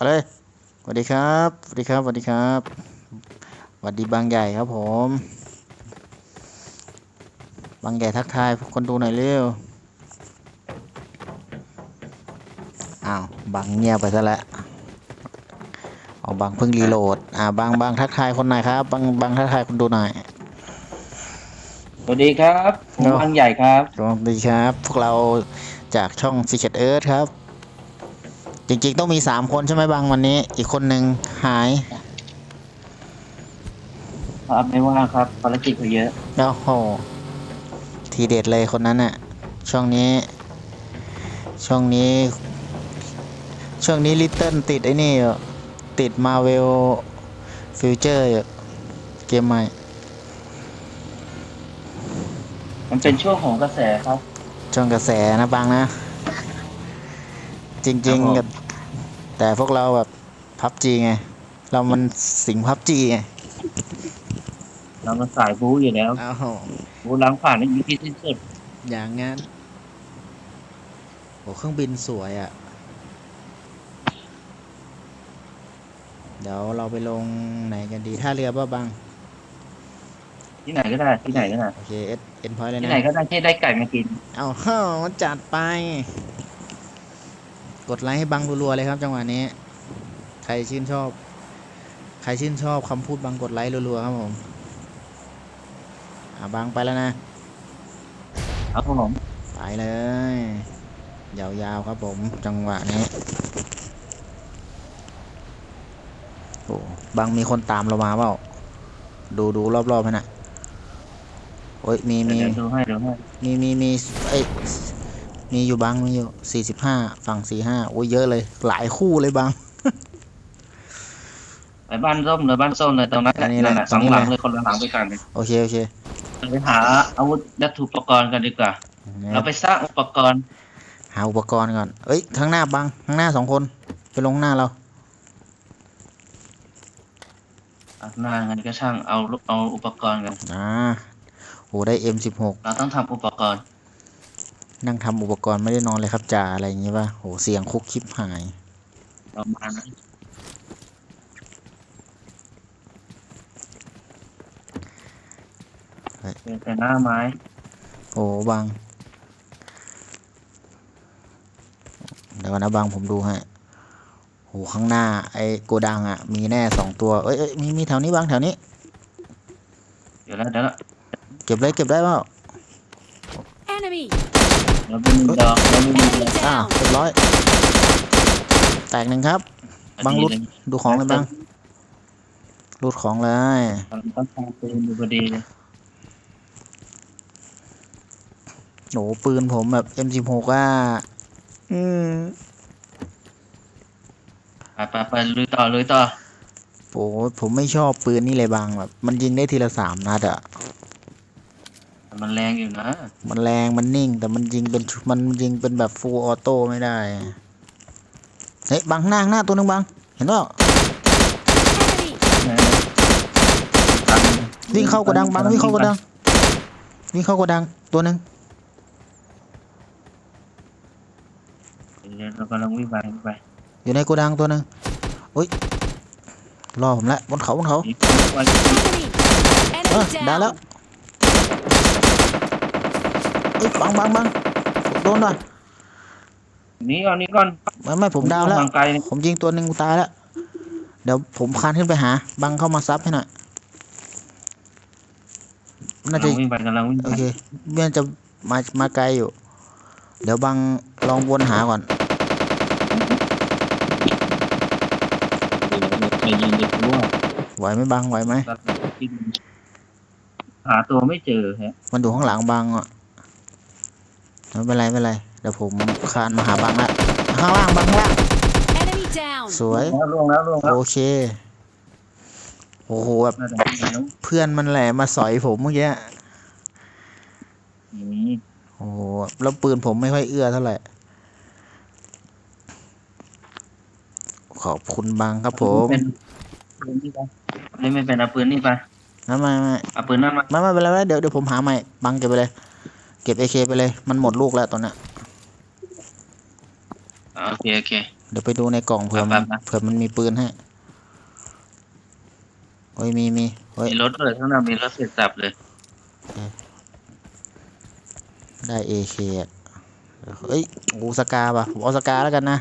เอาเลยสวัสดีครับสวัสดีครับสวัสดีครับสวัสดีบางใหญ่ครับผม บางใหญ่ทักทายคนดูหน่อยเร็วอ้าวบางเงียบไปซะแล้วเอาบางเพิ่งรีโหลดอ่าบางบางทักทายคนหน่อยครับบางบางทักทายคนดูหน่อยสวัสดีครับผมครับบางใหญ่ครับสวัสดีครับ พวกเราจากช่อง Secret Earth ครับ จริงๆต้องมีสามคนใช่ไหมบางวันนี้ อีกคนหนึ่งหายครับไม่ว่างครับภารกิจเขาเยอะโอ้โหทีเด็ดเลยคนนั้นน่ะช่วงนี้ ช่วงนี้ ช่วงนี้ลิตเติ้ลติดไอ้นี่อยู่ติดมาเวลฟิวเจอร์เกมใหม่ มันเป็นช่วงของกระแสครับ ช่วงกระแสนะบางนะ จริงครับผมๆกับ แต่พวกเราแบบพับจีไง เรามันสิงพับจีไงเรามาสายบู๊อยู่แล้วอ้าวโหบู๊ล้างผ่านนี่อยู่ที่สิ้นสุดอย่างงั้นโอ้เครื่องบินสวยอะ่ะ เดี๋ยวเราไปลงไหนกันดีท่าเรือป่ะบัง ที่ไหนก็ได้ที่ไหนก็ได้โอเคเอสเอ็นพอยต์เลยที่นะ ไหนก็ได้ที่ได้ไก่มากิน เอาเฮ้าจัดไป กดไลค์ให้บังรัวๆเลยครับ จังหวะนี้ ใครชื่นชอบ ใครชื่นชอบคำพูดบังกดไลค์รัวๆครับผมอะบังไปแล้วนะครับผมไปเลย ยาวๆครับผม จังหวะนี้โอ้บังมีคนตามเรามาเปล่าดูดูรอบๆให้นะโอ้ยมีมีเดี๋ยวดูให้ดูให้มีมีมีเอ้ย มีอยู่บังมีอยู่สี่สิบห้าฝั่งสี่ห้าโอ้ยเยอะเลย หลายคู่เลยบังไปบ้านส้มเลยบ้านส้มเลยตรงนั้นอันนี้แหละนั่นตรงนี้สองหลังแหละเลยคนละหลังไปกันเลยโอเคโอเคไปหาอาวุธและอุปกรณ์กันดีกว่า เราไปสร้างอุปกรณ์ หาอุปกรณ์ก่อน เอ้ยข้างหน้าบังข้างหน้าสองคนไปลงข้างหน้าเราอะหน้างั้นก็ช่างเอาเอาอุปกรณ์กันอ่าโหได้ M16 เราต้องทำอุปกรณ์ นั่งทำอุปกรณ์ไม่ได้นอนเลยครับจ่าอะไรอย่างงี้ป่ะโหเสียงคุกคลิปหายประมาณนั้นเฮ้ยเป็นแต่หน้าไม้โอ้บังเดี๋ยวก่อนนะบังผมดูให้โหข้างหน้า ไอ้โกดังอะ มีแน่สองตัว เอ้ยเอ้ยมีมีแถวนี้บังแถวนี้ เดี๋ยวแล้วเดี๋ยวแล้วเก็บเลยเก็บได้เปล่า Enemy! เราไม่มีดอกเราไม่มี Enemy ดอกอ้าว down! เรียบร้อย แตกหนึ่งครับบังรุดดูของเลยบังรูดของเลยมันต้องการปืนอยู่พอดีเลยโหปืนผมแบบ M16 อะอืมไปไปไปลุยต่อลุยต่อโอ้ผมไม่ชอบปืนนี่เลยบางแบบ มันยิงได้ทีละสามนัดอะ มันแรงอยู่นะ มันแรงมันนิ่ง แต่มันยิงเป็นชุมันยิงเป็นแบบฟูลออโต้ไม่ได้ เฮ้ยบังข้างหน้าข้างหน้าตัวหนึงบัง เห็นเปล่า Enemy! วิ่งเข้ากระดังบังวิ่งเข้ากระดังวิ่งเข้ากระดังตัวหนึ่งเดี๋ยวเรากำลังวิ่งไปวิ่งไป อยู่ในกระดังตัวหนึ่งอุ้ยรอผมละบนเขาบนเขานี่ไป Enemy! เออ Enemy ได้แล้ว down! เอ้ยบังบังบังโดนว่ะหนี่ก่อนหนี่ก่อนไม่ไม่ผมดาวแล้วทางไกลนี่ผมยิงตัวหนึ่งตายแล้ว เดี๋ยวผมคานขึ้นไปหา บังเข้ามาซับให้หน่อย น่ากำลัจะงวิ่งไปกำลังวิ่งโอไปเคเมื่อจะมา มาไกลอยู่ เดี๋ยวบังลองวนหาก่อน ไปยิงเด็กว่าไหวไหมบังไหวไหม หาตัวไม่เจอฮะ มันอยู่ข้างหลังบังอะ ไม่เป็นไรไม่เป็นไรเดี๋ยวผมคานมาหาบังละข้างล่างบังข้างล่าง Enemy down! สวยล่วงแล้วล่วงแล้วโอเค โอ้โหแบบน่าจะมีแล้วเพื่อนมันแหละมาสอยผมเมื่อกี้นี่โอ้โหแล้วปืนผมไม่ค่อยเอื้อเท่าไหร่ ขอบคุณบังครับผมเป็นปืนนี่ไปไม่ไม่เป็นเอาปืนนี่ไปไม่ไม่ไม่เอาปืนนั่นมา ไม่ไม่เป็นไรไม่เป็นไรเดี๋ยวเดี๋ยวผมหาใหม่บังเก็บไปเลย เก็บเอเคไปเลย มันหมดลูกแล้วตอนเนี้ยอ่าโอเคโอเค เดี๋ยวไปดูในกล่องเผื่อมันไปๆๆเผื่อมันมีปืนให้เฮ้ยมีมีเฮ้ยมีรถเลยข้างหน้ามีรถเสร็จสับเลย ได้เอเคอะเฮ้ยกูสกาป่ะผมเอาสกาแล้วกันนะ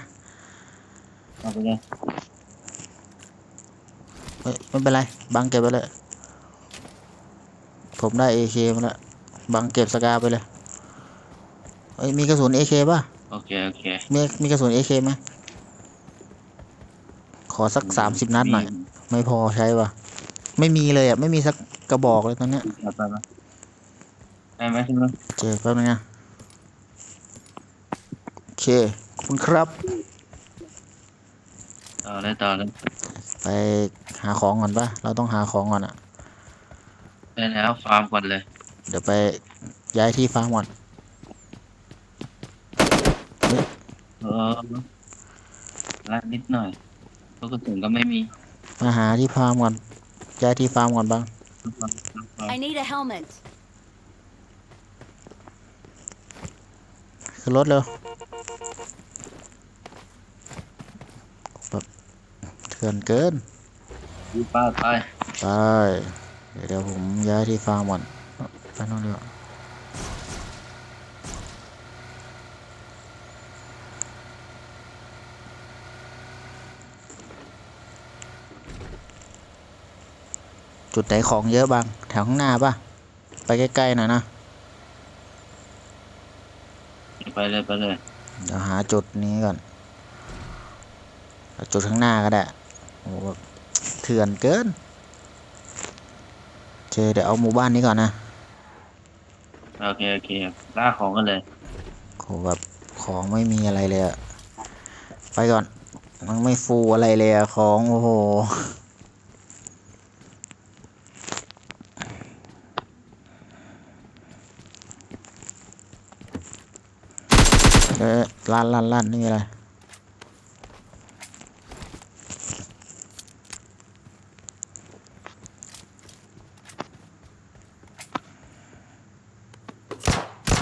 เอาไปเลยเฮ้ยไม่เป็นไรบังเก็บไปเลยผมได้เอเคมาแล้ว บังเก็บสกาไปเลยเฮ้ยมีกระสุนเอเคป่ะ โอเค โอเค มีมีกระสุนเอเคไหมขอสักสามสิบนัดหน่อย ไม่พอใช้ป่ะ ไม่มีเลยอะ ไม่มีสักกระบอกเลยตอนเนี้ยเอาไปไหมได้ไหมใช่ไหมเจอแป๊บนึงนะโอเคขอบคุณครับ ต่อเลยต่อเลยไปหาของก่อนป่ะ เราต้องหาของก่อนอะ ได้แล้วฟาร์มก่อนเลย เดี๋ยวไปย้ายที่ฟาร์มก่อนเออลาดนิดหน่อยเพราะกระสุนก็ไม่มีมาหาที่ฟาร์มก่อนย้ายที่ฟาร์มก่อนบ้าง I need a helmet. ขึ้นรถเร็วแบบเถื่อนเกินดูป้าไปไปเดี๋ยวเดี๋ยวผมย้ายที่ฟาร์มก่อนไปโน่นดีกว่าจุดไหนของเยอะบ้างแถวข้างหน้าป่ะ ไปใกล้ๆหน่อยนะ ไปเลยไปเลยเดี๋ยวหาจุดนี้ก่อนเอาจุดข้างหน้าก็ได้โอ้โหแบบเถื่อนเกิน โอเค เดี๋ยวเอาหมู่บ้านนี้ก่อนนะ โอเคโอเคล่าของกันเลยโหแบบของไม่มีอะไรเลยอะไปก่อน มันไม่ฟูอะไรเลยอะของโอ้โหเออลั่นลั่นลั่นนี่อะไร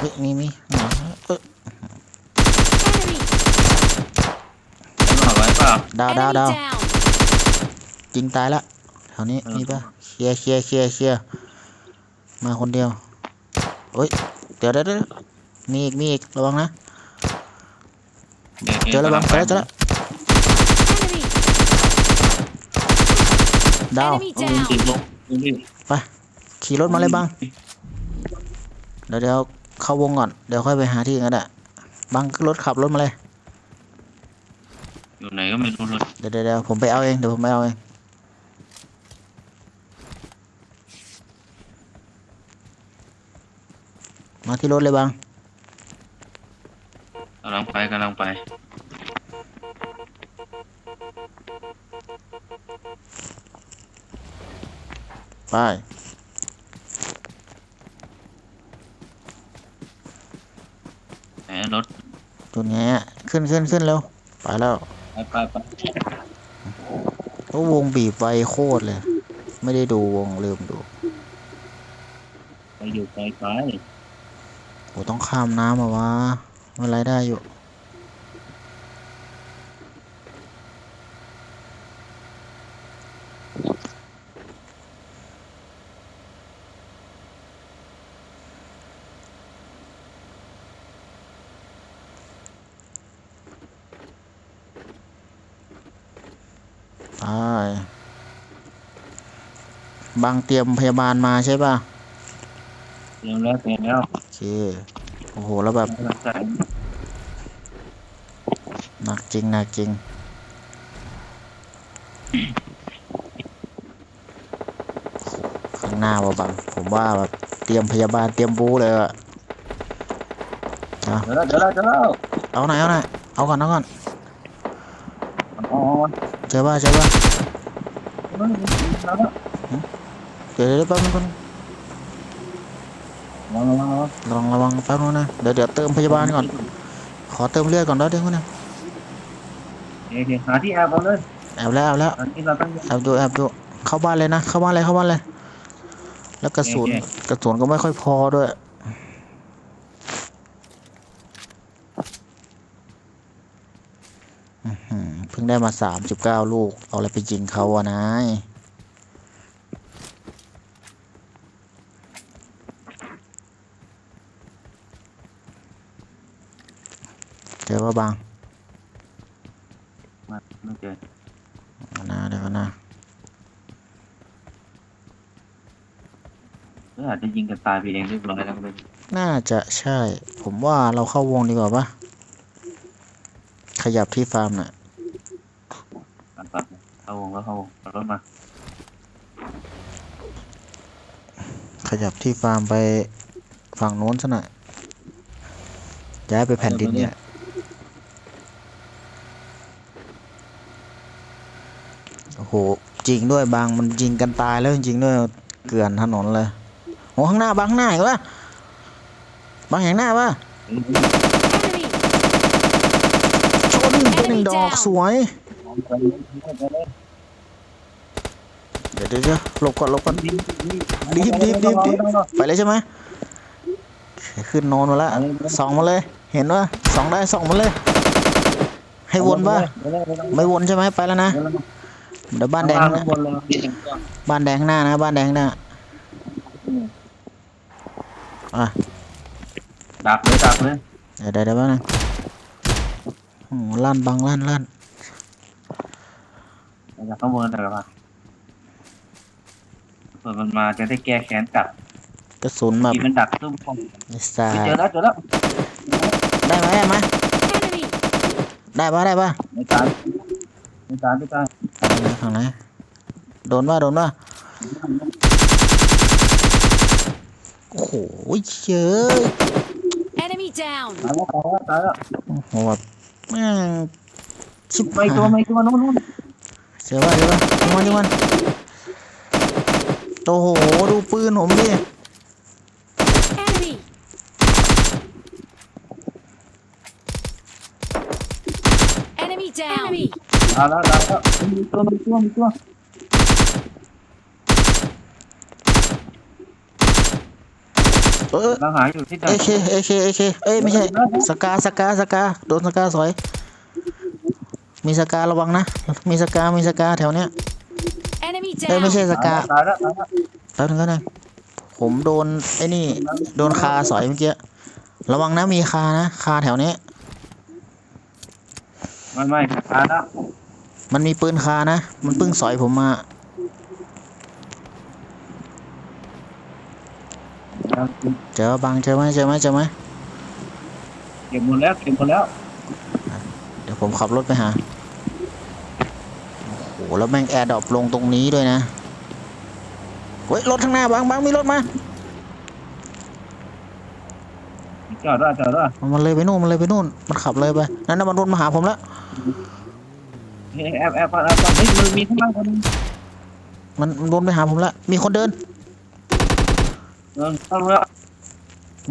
เฮ้ยมีมีหมาเออ Enemy. เอาไว้เปล่าดาวดาว Enemy ดาว down. ยิงตายละแถวนี้เออมีปะเคลียร์เคลียร์เคลียร์เคลียร์มาคนเดียวเฮ้ยเดี๋ยวเดี๋ยวเดี๋ยวมีอีกมีอีกระวังนะโอคเจอแล้วบังเจอแล้วเจอแล้ว Enemy. ดาว Enemy ต้องยิงติด down. ลงยิงดิไปขี่รถมาเลยบังเดี๋ยวเดี๋ยว เข้าวงก่อน เดี๋ยวค่อยไปหาที่อื่นก็ได้บังขึ้นรถขับรถมาเลย อยู่ไหนก็ไม่รู้รถเดี๋ยวเดี๋ยวเดี๋ยวผมไปเอาเอง เดี๋ยวผมไปเอาเอง มาที่รถเลยบัง กำลังไปกำลังไป ไป ไหนรถ จุดนี้อะขึ้นขึ้นขึ้นเร็วไปแล้วไปไปไปโอ้วงบีบไวโคตรเลย ไม่ได้ดูวงลืมดูไปอยู่ไกลไกลโอ้ต้องข้ามน้ำมาวะไม่เป็นไรได้อยู่ บางเตรียมพยาบาลมาใช่ป่ะเตรียมแล้วเตรียมแล้วโอเคโอ้โหแล้วแบบใส่หนักจริงหนักจริงข้างหน้าว่าบังผมว่าแบบเตรียมพยาบาลเตรียมบู๊เลยอะเดี๋ยวแล้วเดี๋ยวแล้วเดี๋ยวแล้วเอาหน่อยเอาหน่อยเอาก่อนเอาก่อน อ๋อเจอป่ะเจอป่ะเดี๋ยวเดี๋ยวแป๊บนึงแป๊บนึงระวังระวังระวังระวังระวังแป๊บนึงนะเดี๋ยวเดี๋ยวเติมพยาบาลก่อน ขอเติมเลือดก่อนแล้วเดี๋ยวนะโอเคหาที่แอบก่อนเลยแอบแล้วแอบแล้วอันนี้เราต้องแอบดูแอบดูเข้าบ้านเลยนะ เข้าบ้านเลยเข้าบ้านเลย แล้วกระสุนกระสุนก็ไม่ค่อยพอด้วยอื้อหือ ได้มาสามสิบเก้าลูก เอาอะไรไปยิงเขาวะนายเจอว่าบางมาไม่เจอเอานะเดี๋ยวก่อนนะหรืออาจจะยิงกันตายไปเองเรียบร้อยแล้วก็ไม่รู้น่าจะใช่ ผมว่าเราเข้าวงดีกว่าปะขยับที่ฟาร์มน่ะตัดตัด เข้าวงก็เข้าวงเอารถมาขยับที่ฟาร์มไปฝั่งโน้นซะหน่อยย้ายไปแผ่นดินเนี่ยโอ้โหจริงด้วยบางมันยิงกันตายแล้วจริงๆด้วยเกลื่อนถนนเลยโอ้ข้างหน้าบางข้างหน้าอีกวะบางอย่างหน้าวะ Enemy! ชนไปหนึ่งดอกสวย เดี๋ยวเดี๋ยวหลบก่อนหลบก่อนดิบดิบดิบดิบดิบไปเลยใช่ไหมขึ้นโนอนมาแล้วสองมาเลย เห็นว่าสองได้สองมาเลย ให้วนป่ะไม่วนใช่ไหมไปแล้วนะเดี๋ยวบ้านแดงนะบ้านแดงหน้านะ บ้านแดงหน้าอะดักเลยดักเลยเดี๋ยวเดี๋ยวเดี๋ยวแป๊บนึงลั่นบังลั่นลั่น ดักข้างบนแต่ละมาเปิดมันมาจะได้แก้แค้นกลับกระสุนแบบที่มันดักตุ้มปองไอ้สาเจอแล้วเจอแล้วได้ไหมได้ไหม Enemy! ได้ปะได้ปะไม่ตายไม่ตายไม่ตายฝั่งไหนโดนป่ะโดนป่ะโอ้โหเยอะ Enemy down! ตายแล้วตายแล้วตายแล้วโอ้โหแบบแม่งชิบไม่หายตัวไม่ตัวนู้นนู้น เจอป่ะเจอป่ะยิงมันยิงมันโอ้โหดูปืนผมดิ Enemy! Enemy down! Enemy! ตายแล้วตายแล้วมีตัวมีตัวมีตัวเออเราหาอยู่ที่ไหนเอเคเอเคเอเคเอ้ยไม่ใช่สกาสกาสกาโดนสกาสอย มีสการะวังนะ มีสกามีสกาแถวเนี้ย Enemy เอ้ยไม่ down! ใช่สกาตายแล้วตายแล้วแป๊บนึงก็นึงผมโดนไอ้นี่ โดนคาสอยเมื่อกี้ ระวังนะมีคานะ คาแถวนี้ ไม่ไม่ตายแล้วมันมีปืนคานะ มันเพิ่งสอยผมมา เจอบังเจอไหมเจอไหมเจอไหมเก็บหมดแล้วเก็บหมดแล้ว เดี๋ยวผมขับรถไปหาโอ้โห แล้วแม่งแอร์ดรอปลงตรงนี้ด้วยนะเฮ้ยรถข้างหน้าบังบังมีรถมาจอดด้วยจอดด้วยมันเลยไปนู่นมันเลยไปนู่นมันขับเลยไปนั่นน่ะมันรถมาหาผมแล้วเฮ้ยแอบแอบแอบแอบเฮ้ยมือมีข้างล่างคนนึงมันมันวนไปหาผมแล้วมีคนเดินเออเข้าแล้ว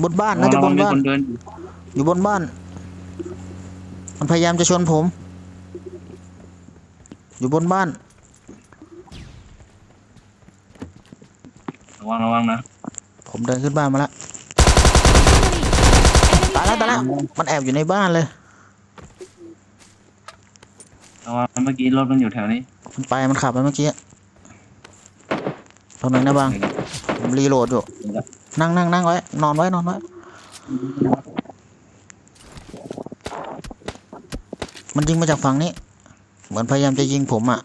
บนบ้านน่าจะบนมีบ้านคนเดินอยู่อยู่บนบ้าน มันพยายามจะชนผม อยู่บนบ้าน ระวังระวังนะผมเดินขึ้นบ้านมาแล้ว Enemy! ตายแล้ว Enemy ตายแล้ว down! มันแอบอยู่ในบ้านเลย ระวังเมื่อกี้รถมันอยู่แถวนี้มันไปมันขับไปเมื่อกี้ตรงไหนนะบางผมรีโหลดอยู่นั่งนั่งนั่งไว้ นอนไว้นอนไว้มันยิงมาจากฝั่งนี้เห มือนพยายามจะยิงผมอะ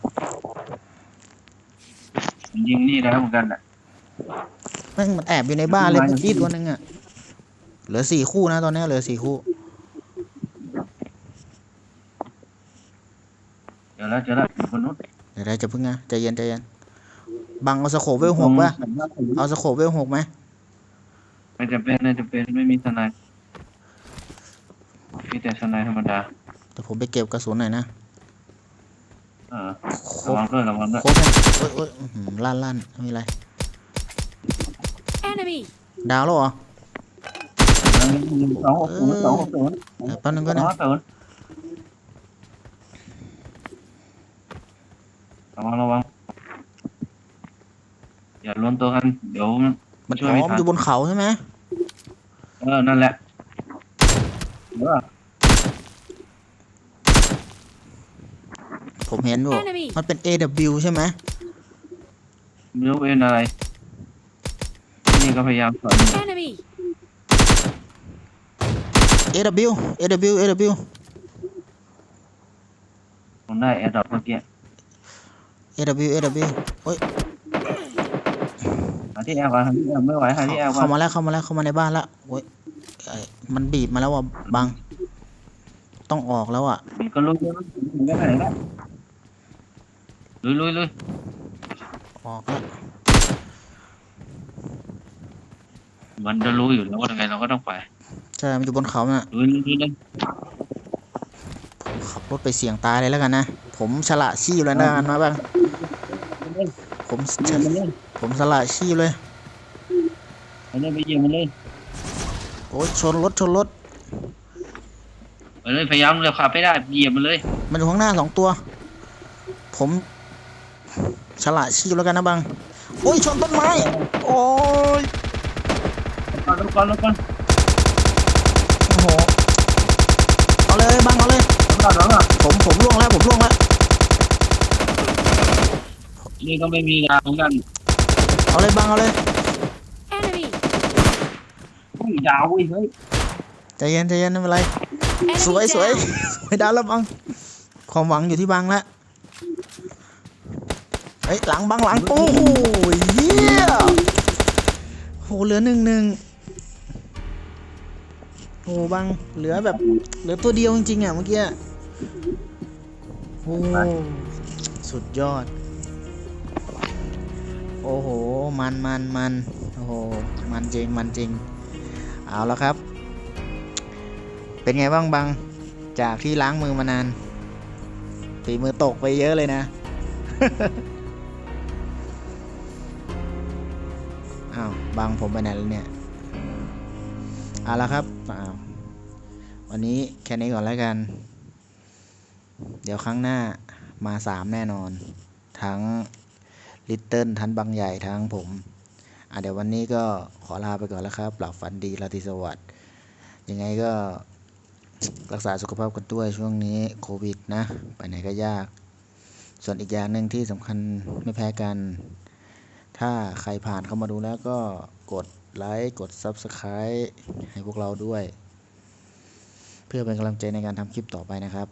มันยิงนี่แล้วเหมือนกันอะแม่งมันแอบอยู่ในบ้านเลยมาเมื่อกี้อยู่ตัวหนึงอะ เหลือสี่คู่นะตอนนี้เหลือสี่คู่ เจอแล้วเจอแล้วอยู่บนนู้นเดี๋ยวเดี๋ยวจะพึ่งนะใจเย็นใจเย็นบังเอาสโคปเวลหกป่ะ เอาสโคปเวลหกไหมไม่จำเป็นไม่จำเป็นไม่มีทนายมีแต่ทนายธรรมดาเดี๋ยวผมไปเก็บกระสุนหน่อยนะ เออโคระบวังด้วยระวังด้วยโคบให้โอ้ยโอ้ยอื้อหือลั่นลั่นไม่มีอะไร Enemy! ดาวแล้วเหรอสองหกศูนย์สองหกศูนย์เดี๋ยวแป๊บนึงก็สองนะหกศูนย์ระวังระวังอย่ารวมตัวกันเดี๋ยว มันมันช่วยอ๋ไม่อทัมันนอยู่บนเขาใช่ไหมเออ นั่นแหละเออ เห็นอยู่ Enemy มันเป็น AW ใช่ไหมไม่รู้เป็นอะไร นี่ก็พยายามสอน Enemy! AW AW AW ผมได้แอร์ดรอปเมื่อกี้ AW AW โอ้ยหาที่แอร์ก่อนหาที่แอร์ไม่ไหวหาที่แอร์ก่อเข้านมาแล้วเข้ามาแล้วเข้ามาในบ้านแล้วโอ้ยไอ้มันบีบมาแล้วอะบัง ต้องออกแล้วอะมีก็ลุยเลยถึงได้ไหนแล้ว ลุยลุยลุยออกแล้วมันจะรู้อยู่แล้วว่ายังไงเราก็ต้องไปใช่มันอยู่บนเขาน่ะลุยลุยลุยเลยขับรถไปเสี่ยงตายเลยแล้วกันนะ ผมฉละชีพแล้วนะกันมาบ้าง ผมไปยิงมันเลยผมสละชีพเลยไปเลยไปยิงมันเลยโอ้ยชนรถชนรถไปเลยพยายามเร็วขับไม่ได้เหยียบมันเลย มันอยู่ข้างหน้าสองตัว ผม ฉละชีพแล้วกันนะบังโอ้ยชนต้นไม้ โอ้ยก่อนลงก่อนลงก่อนโอ้โหเอาเลยบังเอาเลยลงก่อนลงก่อนผมผมล่วงแล้วผมล่วงแล้วนี่ก็ไม่มียาเหมือนกันเอาเลยบังเอาเลย Enemy! อุ้ยดาวอุ้ยเฮ้ยใจเย็นใจเย็นไม่เป็นไรสวย Enemy สวย down! สวยดาวแล้วบังความหวังอยู่ที่บังแล้วเฮ้ยหลังบังหลังโอ้โหเยี่ยโหเหลือหนึ่งหนึ่งโอ้บังเหลือแบบเหลือตัวเดียวจริงๆอะเมื่อกี้โอ้สุดยอด โอ้โห มันมันมันโอ้โห มันจริงมันจริง เอาแล้วครับ เป็นไงบ้างบัง จากที่ล้างมือมานานฝีมือตกไปเยอะเลยนะ บังผมไปไหนแล้วเนี่ยเอาละครับอ้าววันนี้แค่นี้ก่อนแล้วกัน เดี๋ยวครั้งหน้ามาสามแน่นอน ทั้งลิตเติ้ลทั้งบางใหญ่ทั้งผมอะเดี๋ยววันนี้ก็ขอลาไปก่อนแล้วครับหลับฝันดีราตรีสวัสดิ์ยังไงก็รักษาสุขภาพกันด้วยช่วงนี้โควิดนะ ไปไหนก็ยาก ส่วนอีกอย่างหนึ่งที่สำคัญไม่แพ้กัน ถ้าใครผ่านเข้ามาดูแล้วก็กดไลค์กด Subscribe ให้พวกเราด้วย เพื่อเป็นกำลังใจในการทำคลิปต่อไปนะครับ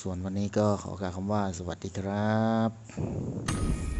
ส่วนวันนี้ก็ขอกล่าวคำว่าสวัสดีครับ